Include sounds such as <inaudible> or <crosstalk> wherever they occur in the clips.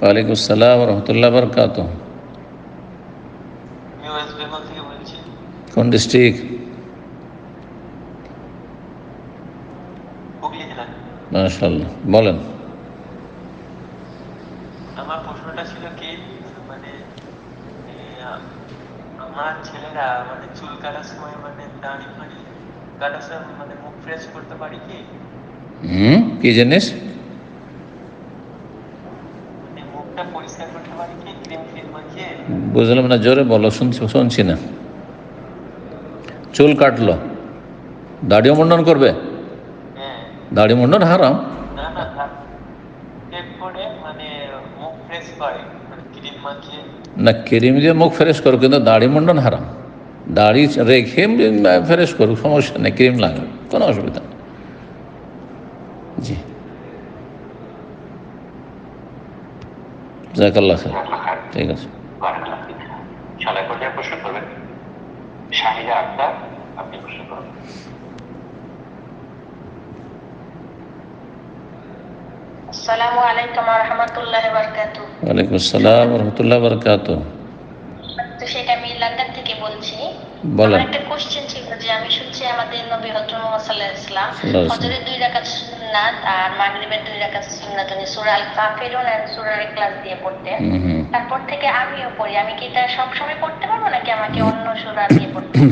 ওয়ালাইকুম আসসালাম রহমতুল্লাহ বরকাত কোন ডিস্ট্রিক্ট মাশাল্লাহ বলেন আমার প্রশ্নটা ছিল কি মানে আমার ছেলেরা মানে চুল কাটার সময় মানে দাড়ি ফাড়ি কাটার সময় মানে মুখ ফ্রেশ করতে পারি কি? হুম? কি জিনিস মানে মুখটা পরিষ্কার করতে পারি কি ক্রিম ফ্রিম মাখিয়ে বুঝলাম না জোরে বলো শুনছি শুনছি না। চুল কাটলো। দাড়িও মুন্ডন করবে? হ্যাঁ। দাড়ি মুন্ডন হারাম। না মানে মানে ক্রিম মাখিয়ে। না ক্রিম দিয়ে মুখ ফ্রেশ করো কিন্তু দাড়ি মুন্ডন হারাম। দাড়ি রেখে ফ্রেশ করুক সমস্যা নেই ক্রিম লাগবে কোনো অসুবিধা নেই। জি। জাকাল্লাহ খান ঠিক আছে। ছলাই পর্যায়ে প্রশ্ন করবেন? শাহিদা আক্তার আপনি প্রশ্ন করুন আসসালামু আলাইকুম রহমতুল্লাহ বরকাতু ওয়ালাইকুম আসসালাম রহমতুল্লাহ তো সেটা আমি লন্ডন থেকে বলছি। বলেন। একটা কোশ্চেন ছিল যে আমি শুনছি আমাদের নবী হজরত মুহাম্মদ সাল্লাল্লাহু আলাইহি ওয়াসাল্লাম সাল্লাল্লাহু দুই রাকাত সুন্নাত আর মাগরিবের দুই রাকাত সুন্নাত উনি সূরা আল কাফিরুন আর সূরা ইখলাস দিয়ে পড়তেন তারপর থেকে আমিও পড়ি। আমি কি এটা সব সময় পড়তে পারব নাকি আমাকে অন্য সূরা দিয়ে পড়তে <clears throat>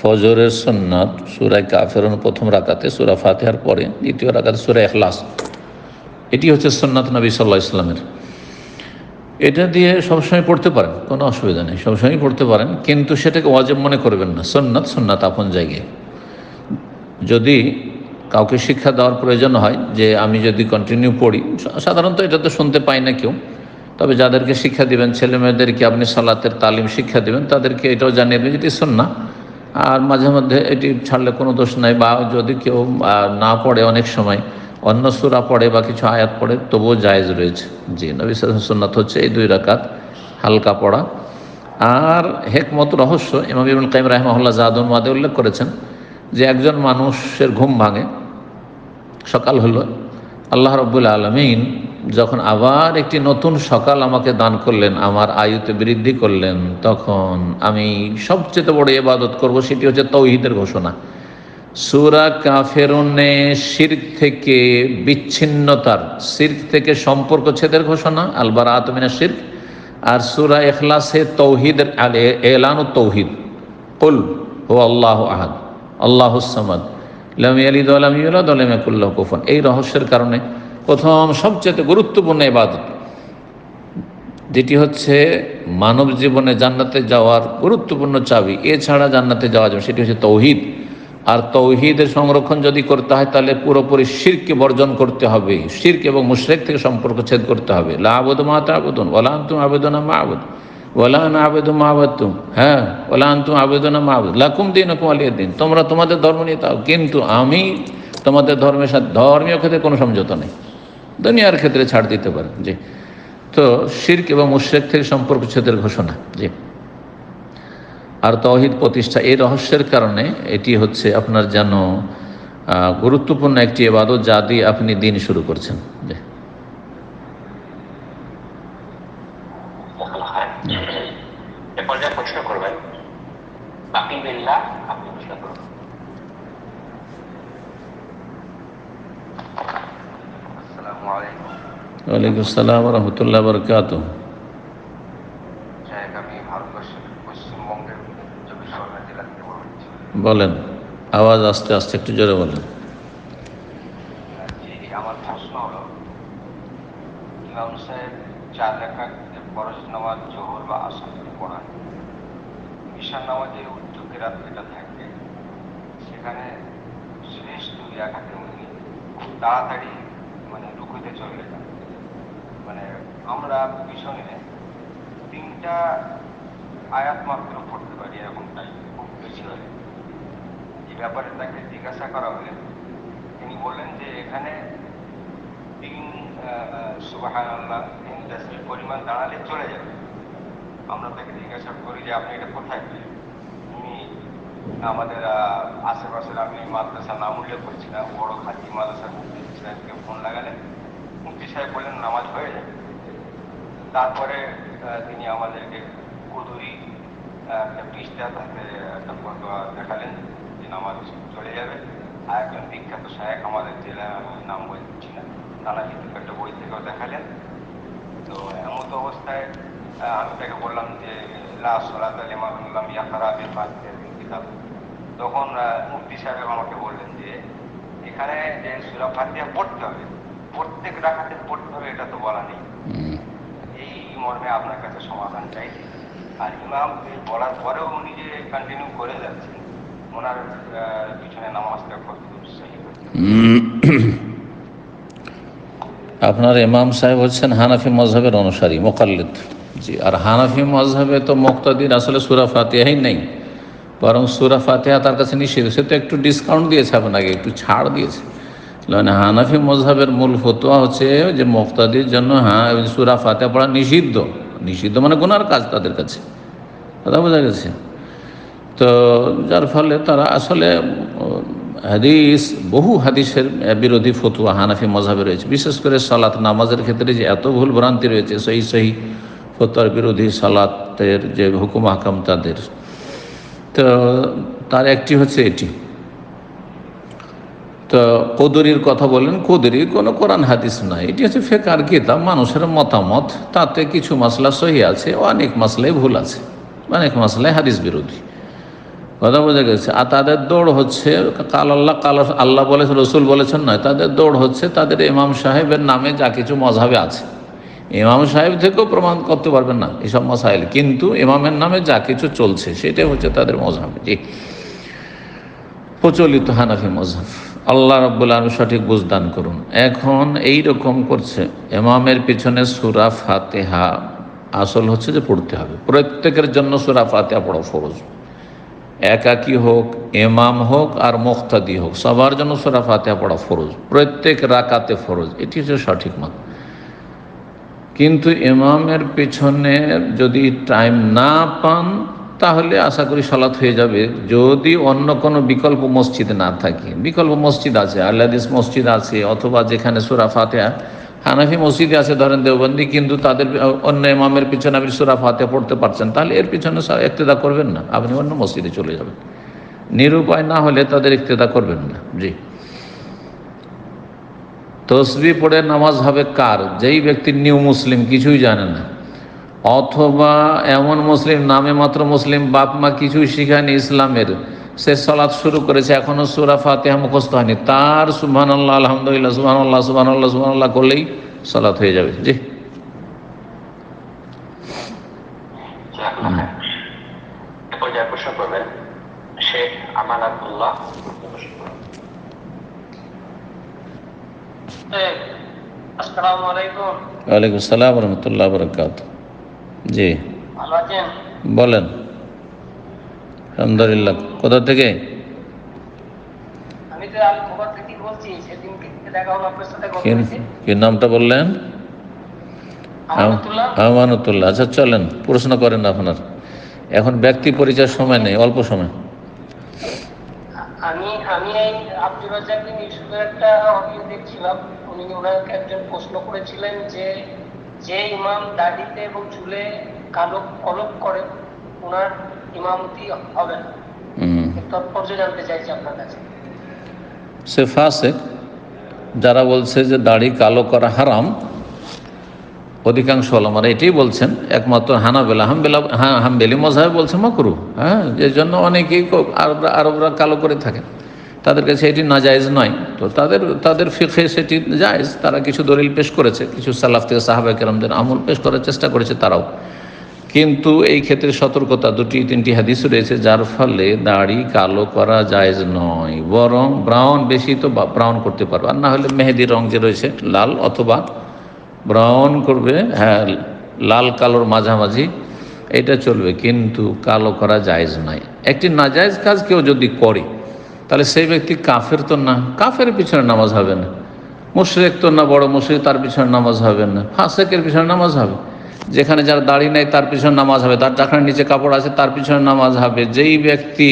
ফজরের সন্ন্যাত সুরায় কাফেরন প্রথম রাকাতে সুরা ফাতেহার পরে দ্বিতীয় রাকাতে সুরা এখলাস এটি হচ্ছে সন্ন্যাত নবী সাল্লাহ ইসলামের এটা দিয়ে সবসময় পড়তে পারেন কোনো অসুবিধা নেই। সবসময় পড়তে পারেন কিন্তু সেটাকে ওয়াজেব মনে করবেন না। সন্ন্যাত সন্ন্যাত আপন জায়গায়। যদি কাউকে শিক্ষা দেওয়ার প্রয়োজন হয় যে আমি যদি কন্টিনিউ পড়ি, সাধারণত এটা তো শুনতে পাই না কেউ। তবে যাদেরকে শিক্ষা দিবেন, ছেলে মেয়েদেরকে আপনি সালাতের তালিম শিক্ষা দিবেন, তাদেরকে এটাও জানিয়ে দেবেন যেটি সন্না আর মাঝে মধ্যে এটি ছাড়লে কোনো দোষ নাই, বা যদি কেউ না পড়ে অনেক সময়, অন্য সুরা পড়ে বা কিছু আয়াত পড়ে, তবুও জায়েজ রয়েছে। জি, নবী সুন্নাত হচ্ছে এই দুই রাকাত, হালকা পড়া। আর হেকমত রহস্য, ইমাম ইবুল কাইম রাহমাহুল্লাহ জাদুন মাদে উল্লেখ করেছেন যে একজন মানুষের ঘুম ভাঙে সকাল হলো। আল্লাহ রব্বুল আলমিন যখন আবার একটি নতুন সকাল আমাকে দান করলেন, আমার আয়ুতে বৃদ্ধি করলেন, তখন আমি সবচেয়ে বড় ইবাদত করব সেটি হচ্ছে তৌহিদের ঘোষণা। সুরা কাফেরুনে শির্ক থেকে বিচ্ছিন্নতার, শির্ক থেকে সম্পর্ক ছেদের ঘোষণা আলবার আতমিনা শির্ক, আর সুরা এখলাসে তৌহিদের এলান তৌহিদ। কুল ও আল্লাহ আহাদ, আল্লাহ সামাদ। লাম ইয়ালিদ ওয়া লাম ইউলাদ ওয়া লাম ইয়াকুল এই রহস্যের কারণে প্রথম সবচেয়ে গুরুত্বপূর্ণ ইবাদত। যেটি হচ্ছে মানব জীবনে জান্নাতে যাওয়ার গুরুত্বপূর্ণ চাবি। এছাড়া জান্নাতে যাওয়া যাবে সেটি হচ্ছে তৌহিদ। আর তৌহিদের সংরক্ষণ যদি করতে হয়, তাহলে পুরোপুরি শিরকে বর্জন করতে হবে। শির্ক এবং মুশরেক থেকে সম্পর্ক ছেদ করতে হবে। লা আবুদ মা আবেদন ওলা আনতুম আবেদনা মা আবুদ ওলা না আবেদ হ্যাঁ ওলা আনতুম আবেদনা আবুদ লাকুম দিন আলিয়া দিন। তোমরা তোমাদের ধর্ম নিয়ে তাও, কিন্তু আমি তোমাদের ধর্মের সাথে, ধর্মীয় ক্ষেত্রে কোনো সমঝোতা নেই। দুনিয়ার ক্ষেত্রে ছাড় দিতে পারে। জি। তো শির্ক এবং মুশরেক থেকে সম্পর্ক ছেদের ঘোষণা। জি। আর তৌহিদ প্রতিষ্ঠা এই রহস্যের কারণে এটি হচ্ছে আপনার যেন গুরুত্বপূর্ণ একটি এবাদত যা দিয়ে আপনি দিন শুরু করছেন জি এ পর্যায়ে প্রশ্ন করবেন বাকি বিল্লাহ আপনি প্রশ্ন করুন আসসালামু আলাইকুম ওয়ালাইকুম আসসালাম রহমতুল্লাহ বরকাত বলেন আওয়াজ আস্তে আস্তে একটু জোরে বলেন। আমার প্রশ্ন হলো ইমাম সাহেব চার রেখা ফরজ নামাজ জোহর বা আসর পড়ান। ঈশান নামাজে উচ্চ কেরাত যেটা থাকে সেখানে শেষ দুই রাখাতে উনি খুব তাড়াতাড়ি চলে যান মানে আমরা পিছনে তিনটা আয়াত মাত্র পড়তে পারি এরকমটাই খুব বেশি হলে। এই ব্যাপারে তাকে জিজ্ঞাসা করা হলে, তিনি বললেন যে এখানে তিন সুবাহান আল্লাহ তিন দশমিক পরিমাণ দাঁড়ালে চলে যাবে। আমরা তাকে জিজ্ঞাসা করি যে, আপনি এটা কোথায় পেলেন? আমাদের আশেপাশের আমি মাদ্রাসা নাম উল্লেখ করছি না বড় খাতি মাদ্রাসার মধ্যে ফোন লাগালেন। সাহেব বললেন নামাজ হয়ে যাবে তারপরে তিনি আমাদেরকে কুদুরি একটা পৃষ্ঠা তাতে একটা দেখালেন যে নামাজ চলে যাবে। আর একজন বিখ্যাত শায়েক আমাদের জেলা নাম বলছি না নানা কিন্তু একটা বই থেকেও দেখালেন। তো এমত অবস্থায় আমি তাকে বললাম যে, লা সলাত ফাতিহাতিল কিতাব। তখন মুফতি সাহেব আমাকে বললেন যে, এখানে যে সূরা ফাতিহা পড়তে হবে প্রত্যেক এটা তো বলা নেই। এই মর্মে আপনার কাছে সমাধান চাইছি। আর ইমাম বলার পরেও উনি যে কন্টিনিউ করে যাচ্ছেন ওনার পিছনে নামাজটা আপনার ইমাম সাহেব হচ্ছেন হানাফি মজহাবের অনুসারী মোকাল্লিদ। জি আর হানাফি মজহাবে তো মুক্তাদির আসলে সুরা ফাতিহাই নেই। বরং সুরা ফাতিহা তার কাছে নিষেধ সে তো একটু ডিসকাউন্ট দিয়েছে আপনাকে একটু ছাড় দিয়েছে। হানাফি মজহাবের মূল ফতোয়া হচ্ছে যে মুক্তাদির জন্য হ্যাঁ সুরা ফাতিহা পড়া নিষিদ্ধ। নিষিদ্ধ মানে গুনার কাজ তাদের কাছে। কথা বোঝা গেছে? তো যার ফলে তারা আসলে হাদিস, বহু হাদিসের বিরোধী ফতুয়া হানাফি মজাবে রয়েছে। বিশেষ করে সালাত নামাজের ক্ষেত্রে যে এত ভুল ভ্রান্তি রয়েছে সেই সেই ফতুয়ার বিরোধী সালাতের যে হুকুম হাকাম তাদের। তো তার একটি হচ্ছে এটি। তো কদরির কথা বললেন, কদরি কোনো কোরআন হাদিস নয় এটি হচ্ছে ফেকার কিতাব, মানুষের মতামত। তাতে কিছু মশলা সহি আছে, অনেক মশলাই ভুল আছে, অনেক মশলাই হাদিস বিরোধী। কথা বোঝা গেছে। আর তাদের দৌড় হচ্ছে, কাল আল্লাহ কাল আল্লাহ বলেছেন রসুল বলেছেন নয়, তাদের দৌড় হচ্ছে, তাদের ইমাম সাহেবের নামে যা কিছু মজাবে আছে। ইমাম সাহেব থেকেও প্রমাণ করতে পারবেন না এসব মশাইল কিন্তু ইমামের নামে যা কিছু চলছে, সেটাই হচ্ছে তাদের মজাব। জি। প্রচলিত হানাফি মজাব। আল্লাহ রব্বুল আলম সঠিক বুঝদান করুন। এখন এই রকম করছে। এমামের পিছনে সুরা ফাতেহা। আসল হচ্ছে যে পড়তে হবে। প্রত্যেকের জন্য সুরা ফাতেহা পড়া ফরজ। একাকি হোক এমাম হোক আর মুক্তাদি হোক, সবার জন্য সুরা ফাতেহা পড়া ফরজ। প্রত্যেক রাকাতে ফরজ। এটি হচ্ছে সঠিক মত কিন্তু এমামের পেছনে যদি টাইম না পান তাহলে আশা করি সলাৎ হয়ে যাবে। যদি অন্য কোনো বিকল্প মসজিদ না থাকে, বিকল্প মসজিদ আছে আল্লাদিস মসজিদ আছে, অথবা যেখানে সুরা ফাতেহা, হানাফি মসজিদে আছে ধরেন দেওবন্দি, কিন্তু তাদের অন্য ইমামের পিছনে আপনি সুরা ফাতেহা পড়তে পারছেন, তাহলে এর পিছনে ইক্তেদা করবেন না, আপনি অন্য মসজিদে চলে যাবেন। নিরুপায় না হলে তাদের ইক্তেদা করবেন না। জি। তসবি পড়ে নামাজ হবে কার? যেই ব্যক্তি নিউ মুসলিম, কিছুই জানে না। অথবা এমন মুসলিম নামে মাত্র মুসলিম বাপ মা কিছুই শিখায়নি ইসলামের। সে সলাৎ শুরু করেছে এখনও সুরা ফাতেহা মুখস্থ হয়নি। তার সুবহান আল্লাহ আলহামদুলিল্লাহ সুবহান আল্লাহ সুবহান আল্লাহ সুবহান আল্লাহ করলেই সলাৎ হয়ে যাবে। জি। আলাইকুম। ওয়ালাইকুম আসসালাম রহমতুল্লাহ বরকাত জি। ভালো আছেন? বলেন। আলহামদুলিল্লাহ। কোথা থেকে? কি নামটা বললেন? আমানুতুল্লাহ। আচ্ছা চলেন প্রশ্ন করেন আপনার। এখন ব্যক্তি পরিচয় সময় নেই অল্প সময়। আমি আমি এই আব্দুল রাজ্জাক বিন ইউসুফের একটা অডিও দেখছিলাম। উনি ওনাকে একজন প্রশ্ন করেছিলেন যে যে ইমাম দাড়িতে এবং চুলে কালো কলপ করে ওনার ইমামতি হবে না। তাৎপর্য জানতে চাইছি আপনার কাছে। সে ফাসেক যারা বলছে যে দাড়ি কালো করা হারাম অধিকাংশ ওলামারা এটাই বলছেন একমাত্র হানাবেলা হামবেলা হ্যাঁ হামবেলি মজাহে বলছে মকরু হ্যাঁ যে জন্য অনেকেই আরবরা আরবরা কালো করে থাকেন। তাদের কাছে এটি নাজায়েজ নয়। তো তাদের তাদের ফিখে সেটি জায়েজ। তারা কিছু দলিল পেশ করেছে, কিছু সালাফ থেকে সাহাবা কেরামদের আমল পেশ করার চেষ্টা করেছে তারাও। কিন্তু এই ক্ষেত্রে সতর্কতা দুটি, তিনটি হাদিস রয়েছে, যার ফলে দাড়ি কালো করা জায়েজ নয়। বরং ব্রাউন বেশি তো ব্রাউন করতে পারবে। আর না হলে মেহেদি রং যে রয়েছে, লাল অথবা ব্রাউন করবে হ্যাঁ লাল কালোর মাঝামাঝি, এটা চলবে। কিন্তু কালো করা জায়েজ নয়। একটি নাজায়েজ কাজ কেউ যদি করে তাহলে সেই ব্যক্তি কাফের তো না। কাফের পিছনে নামাজ হবে না। মুশরেক তো না, বড় মুশরেক, তার পিছনে নামাজ হবে না। ফাঁসেকের পিছনে নামাজ হবে। যেখানে যার দাড়ি নেই, তার পিছনে নামাজ হবে। তার চাকরার নিচে কাপড় আছে, তার পিছনে নামাজ হবে। যেই ব্যক্তি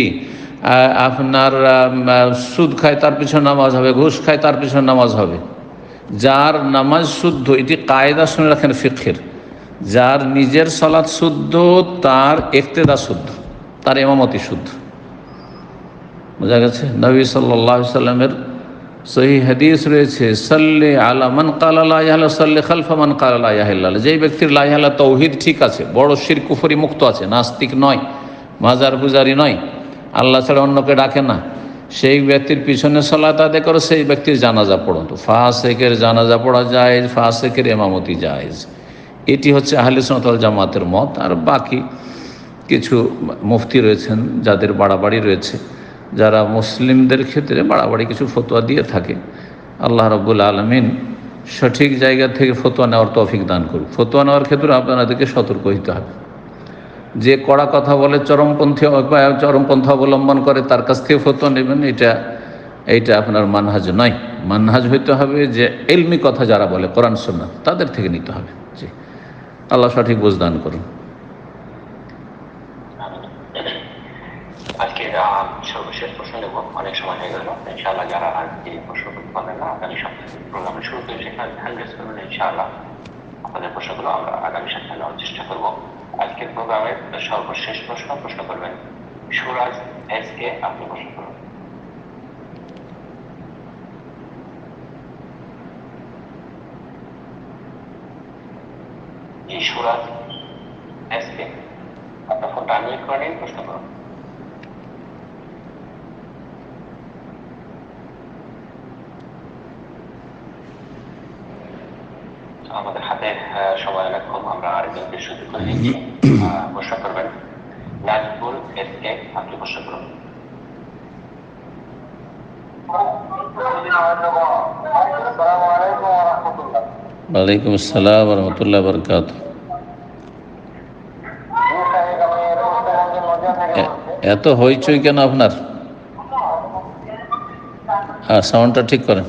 আপনার সুদ খায়, তার পিছনে নামাজ হবে। ঘুষ খায়, তার পিছনে নামাজ হবে। যার নামাজ শুদ্ধ, এটি কায়দা শুনে রাখেন ফিক্ষের যার নিজের সলাৎ শুদ্ধ, তার একতেদা শুদ্ধ, তার এমামতি শুদ্ধ। বোঝা গেছে? নবী সাল্লাহ সাল্লামের সহি হাদিস রয়েছে, সাল্লে আলা মান কালাল্লাহ সাল্লে খালফা মান কালাল্লাহ যেই ব্যক্তির লাইহাল্লা তৌহিদ ঠিক আছে, বড় শির কুফরি মুক্ত আছে, নাস্তিক নয়, মাজার পূজারি নয়, আল্লাহ ছাড়া অন্যকে ডাকে না। সেই ব্যক্তির পিছনে সলাত আদায় করো, সেই ব্যক্তির জানাজা পড়ুন তো ফাঁসেকের জানাজা পড়া যায় ফাঁসেকের এমামতি জায়েজ। এটি হচ্ছে আহলে জামাতের মত। আর বাকি কিছু মুফতি রয়েছেন, যাদের বাড়াবাড়ি রয়েছে। যারা মুসলিমদের ক্ষেত্রে বাড়াবাড়ি কিছু ফতোয়া দিয়ে থাকে, আল্লাহ রব্বুল আলমিন সঠিক জায়গা থেকে ফতোয়া নেওয়ার তৌফিক দান করুক। ফতোয়া নেওয়ার ক্ষেত্রে আপনাদেরকে সতর্ক হইতে হবে। যে কড়া কথা বলে চরমপন্থী চরমপন্থা অবলম্বন করে তার কাছ থেকে ফতোয়া নেবেন, এটা, এইটা আপনার মানহাজ নয়। মানহাজ হইতে হবে যে এলমি কথা যারা বলে, কোরআন সন্না তাদের থেকে নিতে হবে। জি। আল্লাহ সঠিক বুঝদান করুন। অনেক সময় হয়ে গেল। ইনশাআল্লাহ যারা আজকে প্রশ্ন করতে না আগামী সপ্তাহে প্রোগ্রামের শুরুতে সেখানে ধ্যান রেস করবেন, ইনশাআল্লাহ আপনাদের প্রশ্নগুলো আমরা আগামী সপ্তাহে নেওয়ার চেষ্টা করব। আজকের প্রোগ্রামের সর্বশেষ প্রশ্ন প্রশ্ন করবেন সুরাজ এস কে আপনি প্রশ্ন করবেন সুরাজ এস কে আপনার ফোনটা আনমিউট করে প্রশ্ন করুন। আমরা আরেকজনকে করে দিচ্ছি প্রশ্ন করবেন নাজবুল আপনি প্রশ্ন করুন ওয়ালাইকুম আসসালাম রহমতুল্লাহ বরকাত এত হইচই কেন আপনার? হ্যাঁ সাউন্ডটা ঠিক করেন।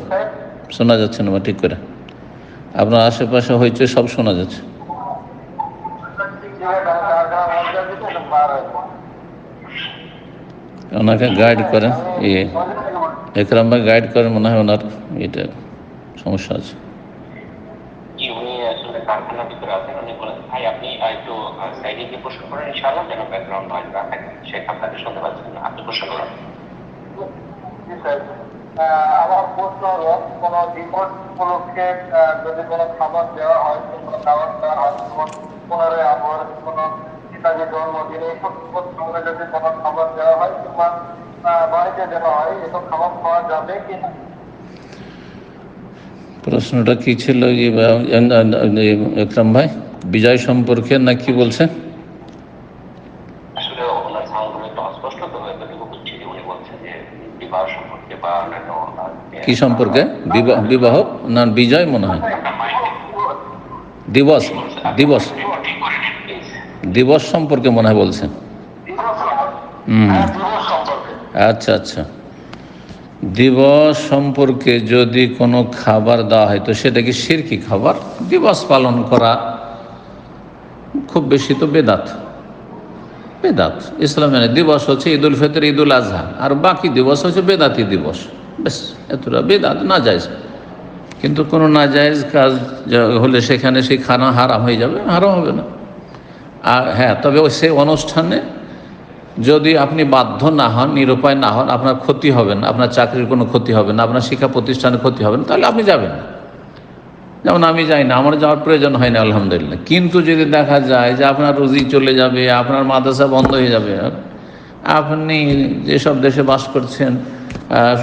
শোনা যাচ্ছে না বা ঠিক করে। আপনার আশেপাশে হইচই সব শোনা যাচ্ছে। ওনাকে গাইড করেন ইয়ে একরাম ভাই গাইড করেন মনে হয় ওনার এটা সমস্যা আছে। আপনি প্রশ্ন করেন আমার প্রশ্ন হলো কোনো বিপদ উপলক্ষে যদি কোনো খাবার দেওয়া হয় কিংবা খাবার দেওয়া হয় যেমন পনেরোই আগস্ট কোনো নেতাজির জন্মদিনে এইসব সঙ্গে যদি কোনো খাবার দেওয়া হয় কিংবা বাড়িতে দেওয়া হয় এসব খাবার খাওয়া যাবে কি না প্রশ্নটা কি ছিল একরাম ভাই বিজয় সম্পর্কে না কি বলছেন আসলে ওনার সাউন্ডগুলো একটু অস্পষ্ট তো এতটুকু বুঝছি যে উনি বলছেন যে বিবাহ সম্পর্কে বা অন্যান্য আহ, কি সম্পর্কে? বিবাহ না বিজয় মনে হয়? দিবস দিবস। দিবস সম্পর্কে মনে হয় বলছেন হুম। আচ্ছা আচ্ছা। দিবস সম্পর্কে যদি কোনো খাবার দেওয়া হয়, তো সেটা কি সিরকি খাবার? দিবস পালন করা খুব বেশি তো বেদাত। বেদাত। ইসলামের দিবস হচ্ছে ঈদ উল ফিতর ঈদ উল আজহা আর বাকি দিবস হচ্ছে বেদাতি দিবস। বেশ এতটা বেদাত না যায়। কিন্তু কোনো নাজায়েজ কাজ হলে সেখানে সেই খানা হারাম হয়ে যাবে, হারাম হবে না। আর হ্যাঁ তবে সেই অনুষ্ঠানে যদি আপনি বাধ্য না হন, নিরুপায় না হন, আপনার ক্ষতি হবে না, আপনার চাকরির কোনো ক্ষতি হবে না, আপনার শিক্ষা প্রতিষ্ঠানের ক্ষতি হবে না, তাহলে আপনি যাবেন না। যেমন আমি যাই না, আমার যাওয়ার প্রয়োজন হয় না, আলহামদুলিল্লাহ। কিন্তু যদি দেখা যায় যে আপনার রুজি চলে যাবে, আপনার মাদ্রাসা বন্ধ হয়ে যাবে, আপনি যেসব দেশে বাস করছেন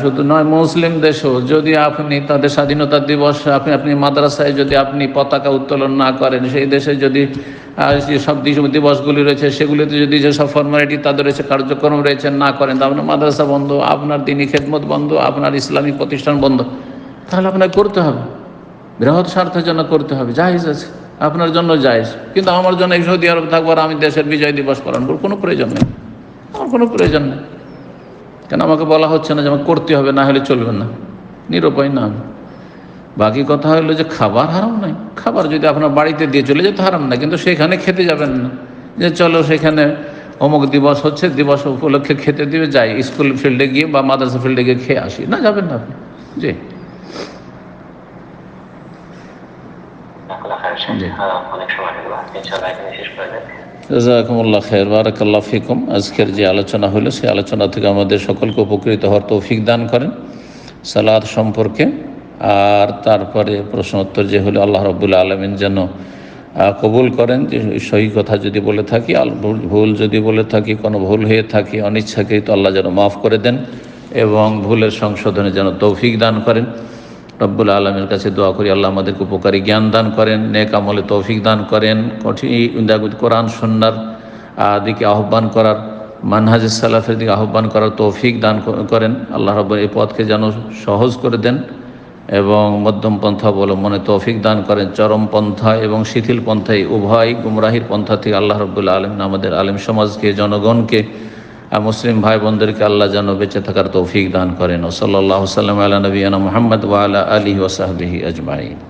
শুধু নয়, মুসলিম দেশেও যদি আপনি তাদের স্বাধীনতা দিবস, আপনি আপনি মাদ্রাসায় যদি আপনি পতাকা উত্তোলন না করেন, সেই দেশে যদি সব দিবসগুলি রয়েছে, সেগুলিতে যদি যেসব ফর্মালিটি তাদের রয়েছে, কার্যক্রম রয়েছে, না করেন তা আপনার মাদ্রাসা বন্ধ, আপনার দিনী খেদমত বন্ধ, আপনার ইসলামিক প্রতিষ্ঠান বন্ধ। তাহলে আপনাকে করতে হবে। বৃহৎ স্বার্থের জন্য করতে হবে জাহেজ আছে। আপনার জন্য জায়েজ। কিন্তু আমার জন্য সৌদি আরব থাকব আর আমি দেশের বিজয় দিবস পালন করব, কোনো প্রয়োজন নেই। আমার কোনো প্রয়োজন নেই। কেন আমাকে বলা হচ্ছে না যে আমাকে করতে হবে না হলে চলবে না? নিরুপায় না। আমি। বাকি কথা হলো যে খাবার হারাম নাই খাবার যদি আপনার বাড়িতে দিয়ে চলে যেতে হারাম না কিন্তু সেখানে খেতে যাবেন না। যে চলো সেখানে অমুক দিবস হচ্ছে দিবস উপলক্ষে খেতে দিবে যাই স্কুল ফিল্ডে গিয়ে বা মাদ্রাসা ফিল্ডে গিয়ে খেয়ে আসি। না যাবেন না আপনি। জি। অনেক সময় জাজাকুমুল্লাহ খের বারাকাল্লাহ ফিকুম। আজকের যে আলোচনা হলো, সেই আলোচনা থেকে আমাদের সকলকে উপকৃত হওয়ার তৌফিক দান করেন সালাদ সম্পর্কে। আর তারপরে প্রশ্নোত্তর যে হলো, আল্লাহ রবুল্লা আলমিন যেন কবুল করেন। যে সহি কথা যদি বলে থাকি ভুল যদি বলে থাকি, কোনো ভুল হয়ে থাকি, অনিচ্ছাকৃত আল্লাহ যেন মাফ করে দেন এবং ভুলের সংশোধনে যেন তৌফিক দান করেন। রব্বুল আলমের কাছে দোয়া করি, আল্লাহ আমাদেরকে উপকারী জ্ঞান দান করেন, নেক আমলে তৌফিক দান করেন, কঠিন কোরআন সন্ন্যার দিকে আহ্বান করার, মানহাজ সালাফের দিকে আহ্বান করার তৌফিক দান করেন। আল্লাহ রব এই পথকে যেন সহজ করে দেন এবং মধ্যম পন্থা অবলম্বনে তৌফিক দান করেন। চরম পন্থা এবং শিথিল পন্থায় উভয় গুমরাহির পন্থা থেকে আল্লাহ রব্বুল্লা আলম আমাদের আলেম সমাজকে, জনগণকে মুসলিম ভাই বোনদেরকে আল্লাহ যেন বেঁচে থাকার তৌফিক দান করেন। ও সাল্লাহ সাল্লাম আল্লাহ নবীনা মোহাম্মদ ওয়ালা আলী ওসাহবিহি আজমাইন।